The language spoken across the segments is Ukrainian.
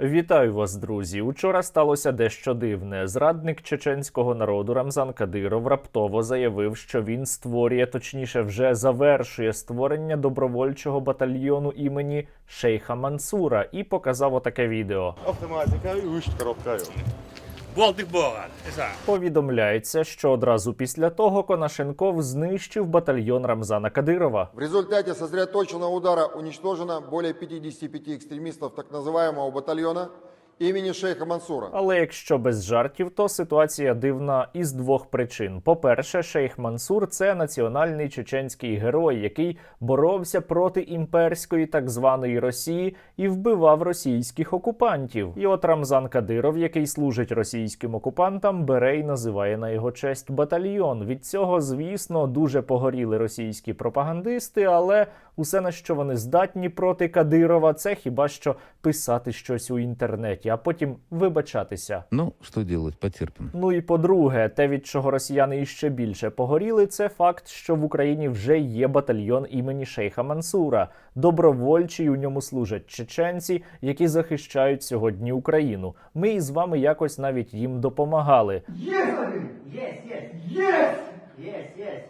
Вітаю вас, друзі! Учора сталося дещо дивне. Зрадник чеченського народу Рамзан Кадиров раптово заявив, що він створює, точніше, вже завершує створення добровольчого батальйону імені Шейха Мансура і показав отаке відео. Автоматика і коробка. Болтик Бога. Повідомляється, що одразу після того Конашенков знищив батальйон Рамзана Кадирова. В результаті сосредоточенного удара уничтожено более 55 екстремістів так називаємого батальона имени шейха Мансура. Але якщо без жартів, то ситуація дивна із двох причин: по-перше, шейх Мансур це національний чеченський герой, який боровся проти імперської так званої Росії і вбивав російських окупантів. І от Рамзан Кадиров, який служить російським окупантам, бере і називає на його честь батальйон. Від цього, звісно, дуже погоріли російські пропагандисти, але усе на що вони здатні проти Кадирова, це хіба що писати щось у інтернеті, а потім вибачатися. Ну, что делать, потерпим. Ну і по-друге, те, від чого росіяни іще більше погоріли, це факт, що в Україні вже є батальйон імені Шейха Мансура. Добровольчий у ньому служать чеченці, які захищають сьогодні Україну. Ми із вами якось навіть їм допомагали. Yes, yes. Yes! Yes, yes.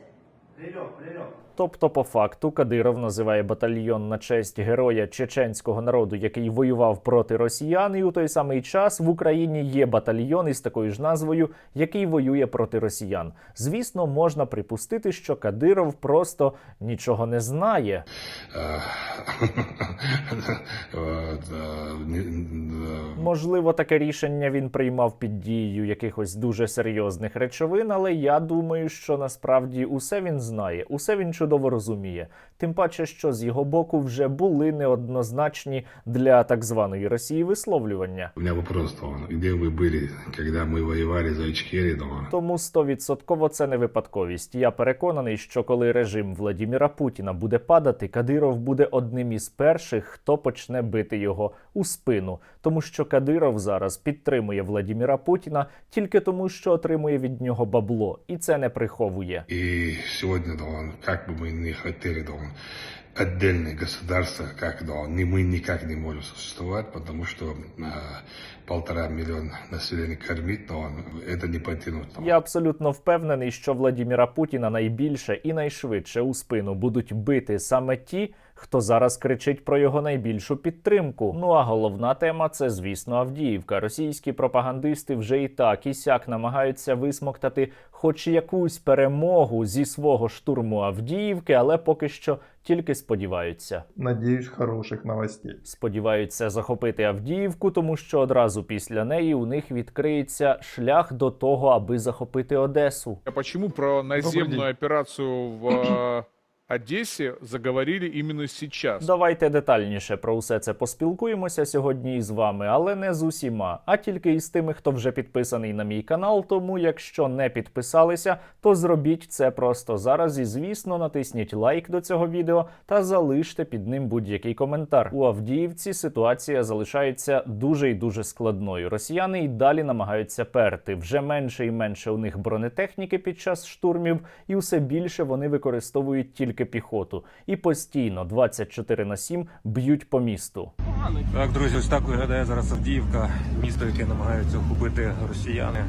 Прилег, прилег. Тобто, по факту, Кадиров називає батальйон на честь героя чеченського народу, який воював проти росіян, і у той самий час в Україні є батальйон із такою ж назвою, який воює проти росіян. Звісно, можна припустити, що Кадиров просто нічого не знає. Можливо, таке рішення він приймав під дією якихось дуже серйозних речовин, але я думаю, що насправді усе він знає, усе він чудово розуміє. Тим паче, що з його боку вже були неоднозначні для так званої Росії висловлювання. У меня вопрос, то, где вы были, когда мы воевали за Ичкерию? Тому стовідсотково це не випадковість. Я переконаний, що коли режим Владіміра Путіна буде падати, Кадиров буде одним із перших, хто почне бити його у спину, тому що Кадиров зараз підтримує Владіміра Путіна тільки тому, що отримує від нього бабло, і це не приховує. И сегодня, да, он, как бы мы ни хотели, да, он, отдельное государство, как да, он, ни мы никак не можем существовать, потому что а, полтора миллиона населения кормить, но он, это не потянуть. да. Я абсолютно впевнений, що Владіміра Путіна найбільше і найшвидше у спину будуть бити саме ті, хто зараз кричить про його найбільшу підтримку. Ну а головна тема це, звісно, Авдіївка. Російські пропагандисти вже і так і сяк намагаються висмоктати хоч якусь перемогу зі свого штурму Авдіївки, але поки що тільки сподіваються. Надеюсь, хороших новостей. Сподіваються захопити Авдіївку, тому що одразу після неї у них відкриється шлях до того, аби захопити Одесу. А почему про наземную операцию в Одессе заговорили именно сейчас? Давайте детальніше про усе це поспілкуємося сьогодні із вами, але не з усіма, а тільки із тими, хто вже підписаний на мій канал. Тому, якщо не підписалися, то зробіть це просто зараз і, звісно, натисніть лайк до цього відео та залиште під ним будь-який коментар. У Авдіївці ситуація залишається дуже і дуже складною. Росіяни й далі намагаються перти. Вже менше і менше у них бронетехніки під час штурмів, і все більше вони використовують тільки піхоту і постійно 24 на 7 б'ють по місту. Так, друзі, ось так виглядає зараз Авдіївка, місто, яке намагаються охопити росіяни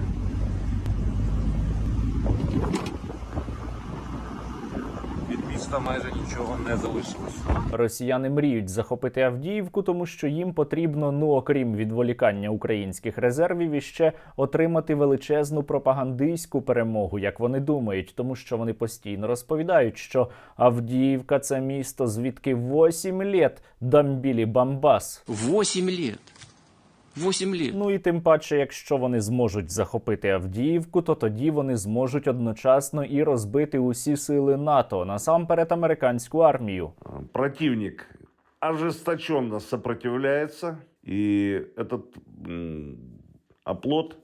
міста майже нічого не залишилось. Росіяни мріють захопити Авдіївку, тому що їм потрібно, ну окрім відволікання українських резервів, іще отримати величезну пропагандистську перемогу, як вони думають, тому що вони постійно розповідають, що Авдіївка це місто, звідки 8 літ дамбілі бамбас. 8 літ. 8 літ. Ну і тим паче, якщо вони зможуть захопити Авдіївку, то тоді вони зможуть одночасно і розбити усі сили НАТО насамперед американську армію. Противник ожесточенно сопротивляється, і этот оплот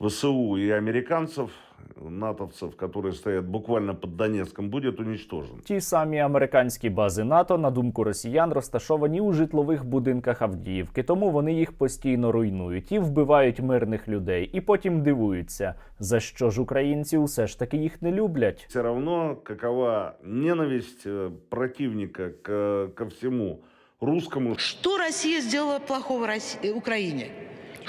ВСУ и американцев, натовцев, которые стоят буквально под Донецком, будет уничтожен. Ті самі американські бази НАТО, на думку росіян, розташовані у житлових будинках Авдіївки, тому вони їх постійно руйнують і вбивають мирних людей, і потім дивуються, за що ж українці усе ж таки їх не люблять. Все равно, какова ненависть э, противника к- ко всему русскому. Что Россия сделала плохого Росси- Украине?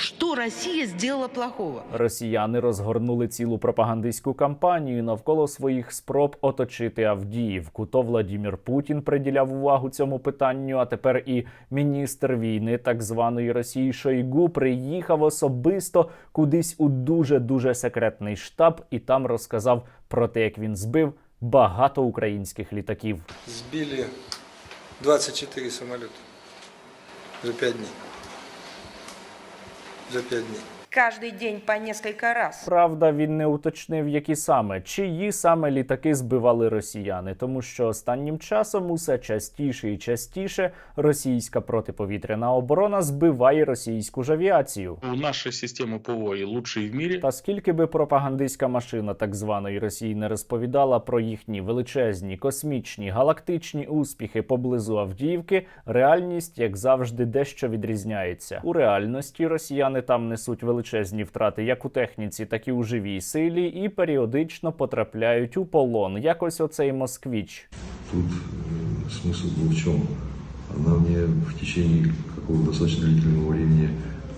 Что Россия сделала плохого? Росіяни розгорнули цілу пропагандистську кампанію навколо своїх спроб оточити Авдіївку. То Владімір Путін приділяв увагу цьому питанню. А тепер і міністр війни так званої Росії Шойгу приїхав особисто кудись у дуже дуже секретний штаб і там розказав про те, як він збив багато українських літаків. Сбили 24 самолета за 5 дней. За 5 дней. Каждый день по несколько раз. Правда, він не уточнив, які саме чиї саме літаки збивали росіяни, тому що останнім часом усе частіше і частіше російська протиповітряна оборона збиває російську ж авіацію. У нашей системы ПВО и лучшей в мире. Та скільки би пропагандистська машина так званої Росії не розповідала про їхні величезні космічні галактичні успіхи поблизу Авдіївки, реальність, як завжди, дещо відрізняється. У реальності росіяни там несуть величезні втрати як у техніці, так і у живій силі, і періодично потрапляють у полон. Якось оцей москвіч. Тут э, смысл был в чем? Она мне в течение какого-то достаточно длительного времени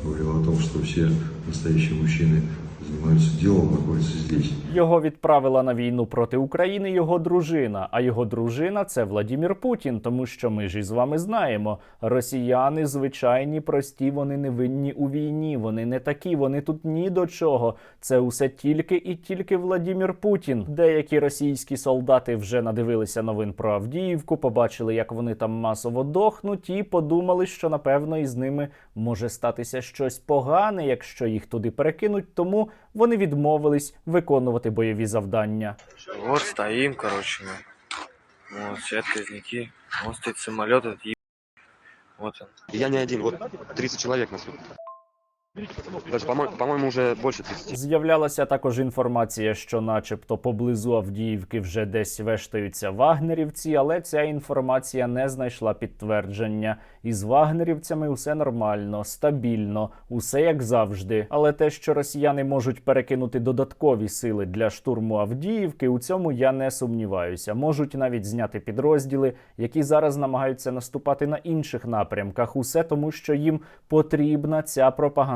говорила о том, что все настоящие мужчины занимаются делом, находятся здесь. Його відправила на війну проти України його дружина. А його дружина це Владімір Путін. Тому що ми ж із вами знаємо, росіяни звичайні, прості, вони не винні у війні. Вони не такі, вони тут ні до чого. Це усе тільки і тільки Владімір Путін. Деякі російські солдати вже надивилися новин про Авдіївку, побачили, як вони там масово дохнуть, і подумали, що напевно із ними може статися щось погане, якщо їх туди перекинуть. Тому вони відмовились виконувати бойові завдання. Вот стоим, коротше. Вот, сидят казаки. Вот стоит самолет. Вот он. Я не один, вот 30 человек нас тут. По-моему, уже больше 30. З'являлася також інформація, що, начебто, поблизу Авдіївки вже десь вештаються вагнерівці, але ця інформація не знайшла підтвердження. Із вагнерівцями усе нормально, стабільно, усе як завжди. Але те, що росіяни можуть перекинути додаткові сили для штурму Авдіївки, у цьому я не сумніваюся. Можуть навіть зняти підрозділи, які зараз намагаються наступати на інших напрямках. Усе тому, що їм потрібна ця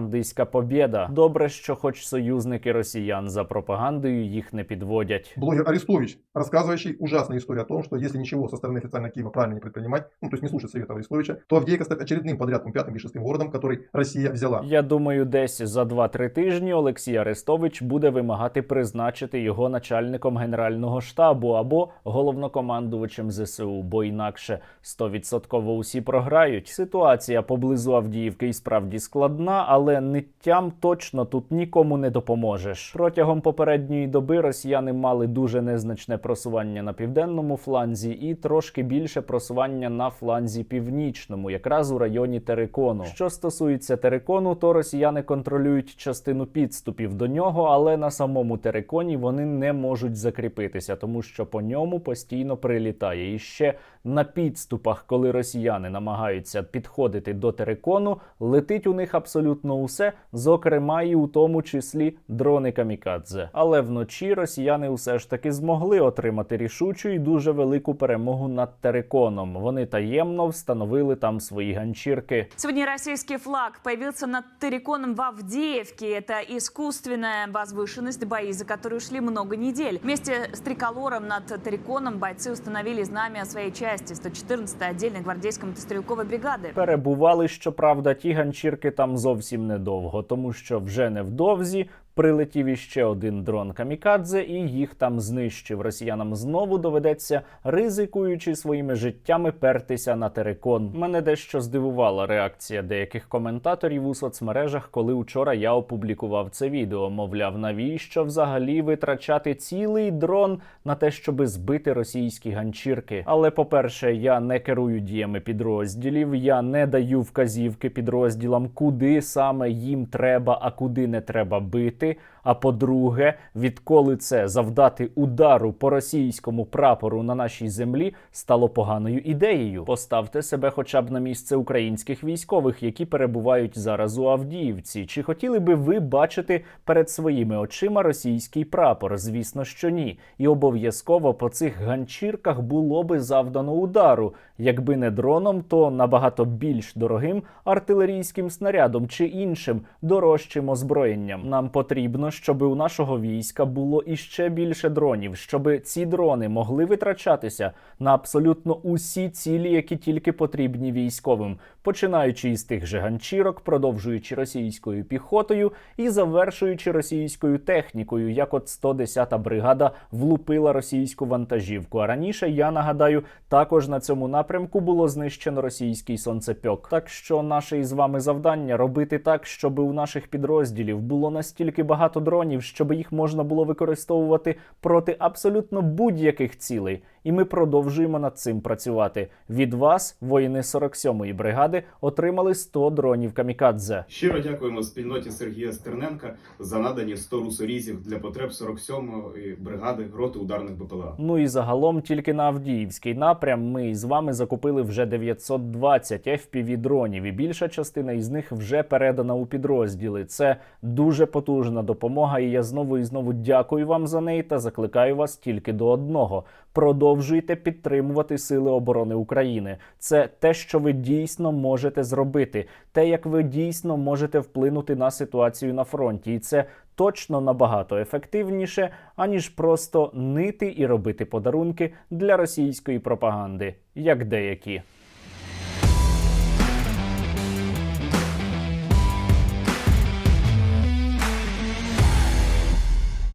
пропагандистська побєда. Добре, що хоч союзники росіян за пропагандою їх не підводять. Блогер Арестович, рассказывающий ужасную историю о том, что если ничего со стороны официального Киева правильно не предпринимать, ну то есть не слушать совета Арестовича, то Авдеевка станет очередным подрядком пятым и шестым городом, который Россия взяла. Я думаю, десь за 2-3 тижні Олексій Арестович буде вимагати призначити його начальником генерального штабу або головнокомандувачем ЗСУ, бо інакше 100% усі програють. Ситуація поблизу Авдіївки і справді складна, але ниттям точно тут нікому не допоможеш. Протягом попередньої доби росіяни мали дуже незначне просування на південному фланзі і трошки більше просування на фланзі північному, якраз у районі Терекону. Що стосується Терекону, то росіяни контролюють частину підступів до нього, але на самому Тереконі вони не можуть закріпитися, тому що по ньому постійно прилітає. І ще на підступах, коли росіяни намагаються підходити до Терекону, летить у них абсолютно усе, зокрема і у тому числі дрони камікадзе. Але вночі росіяни усе ж таки змогли отримати рішучу і дуже велику перемогу над Тереконом. Вони таємно встановили там свої ганчірки. Сегодня российский флаг появился над Тереконом в Авдеевке. Это искусственная возвышенность, бои за которую шли много недель. Вместе с триколором над Тереконом бойцы установили знамя своей части 114-й отдельной гвардейской мотострелковой бригады. Перебували, щоправда, ті ганчірки там зовсім недовго, тому що вже невдовзі прилетів іще один дрон камікадзе, і їх там знищив. Росіянам знову доведеться, ризикуючи своїми життями, пертися на терекон. Мене дещо здивувала реакція деяких коментаторів у соцмережах, коли учора я опублікував це відео. Мовляв, навіщо взагалі витрачати цілий дрон на те, щоби збити російські ганчірки. Але, по-перше, я не керую діями підрозділів, я не даю вказівки підрозділам, куди саме їм треба, а куди не треба бити. Вбити. А по-друге, відколи це завдати удару по російському прапору на нашій землі стало поганою ідеєю. Поставте себе хоча б на місце українських військових, які перебувають зараз у Авдіївці. Чи хотіли би ви бачити перед своїми очима російський прапор? Звісно, що ні. І обов'язково по цих ганчірках було би завдано удару. Якби не дроном, то набагато більш дорогим артилерійським снарядом чи іншим дорожчим озброєнням. Нам потрібно, щоб у нашого війська було іще більше дронів, щоб ці дрони могли витрачатися на абсолютно усі цілі, які тільки потрібні військовим, починаючи із тих же ганчірок, продовжуючи російською піхотою і завершуючи російською технікою, як от 110-та бригада влупила російську вантажівку. А раніше я нагадаю, також на цьому напрямку було знищено російський сонцепьок. Так що наше із вами завдання робити так, щоб у наших підрозділів було настільки багато дронів, щоб їх можна було використовувати проти абсолютно будь-яких цілей. І ми продовжуємо над цим працювати. Від вас, воїни 47-ї бригади, отримали 100 дронів камікадзе. Щиро дякуємо спільноті Сергія Стерненка за надані 100 русорізів для потреб 47-ї бригади роти ударних БПЛА. Ну і загалом тільки на Авдіївський напрям ми з вами закупили вже 920 fpv дронів, і більша частина із них вже передана у підрозділи. Це дуже потужна допомога, і я знову і знову дякую вам за неї та закликаю вас тільки до одного: продовжуйте підтримувати Сили оборони України. Це те, що ви дійсно можете зробити, те, як ви дійсно можете вплинути на ситуацію на фронті, і це точно набагато ефективніше, аніж просто нити і робити подарунки для російської пропаганди, як деякі.